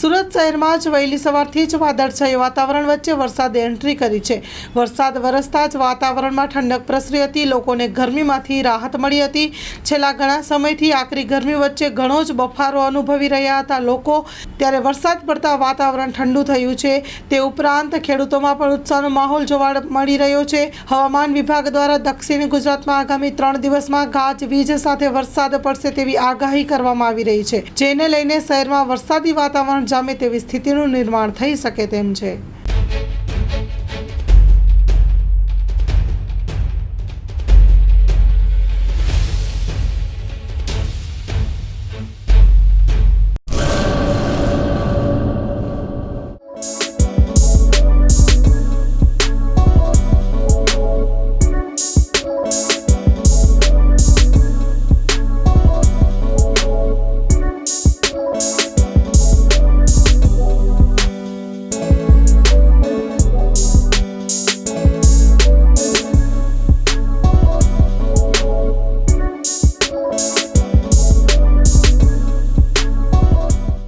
સુરત શહેરમાં જ વહેલી સવારથી જ વાદળછાયું વાતાવરણ વચ્ચે વરસાદે એન્ટ્રી કરી છે. વરસાદ વરસતા જ વાતાવરણમાં ઠંડક પ્રસરી હતી. લોકોને ગરમીમાંથી રાહત મળી હતી. છેલ્લા ઘણા સમયથી આકરી ગરમી વચ્ચે ઘણો જ બફારો અનુભવી રહ્યા હતા. લોકો ત્યારે વરસાદ પડતા વાતાવરણ ઠંડુ થયું છે. તે ઉપરાંત ખેડૂતોમાં પણ ઉત્સાહનો માહોલ જોવા મળી રહ્યો છે. હવામાન વિભાગ દ્વારા દક્ષિણ ગુજરાતમાં આગામી ત્રણ દિવસમાં ગાજવીજ સાથે વરસાદ પડશે તેવી આગાહી કરવામાં આવી રહી છે. જેને લઈને શહેરમાં વરસાદી વાતાવરણ જામે તેવી સ્થિતિનું નિર્માણ થઈ શકે તેમ છે.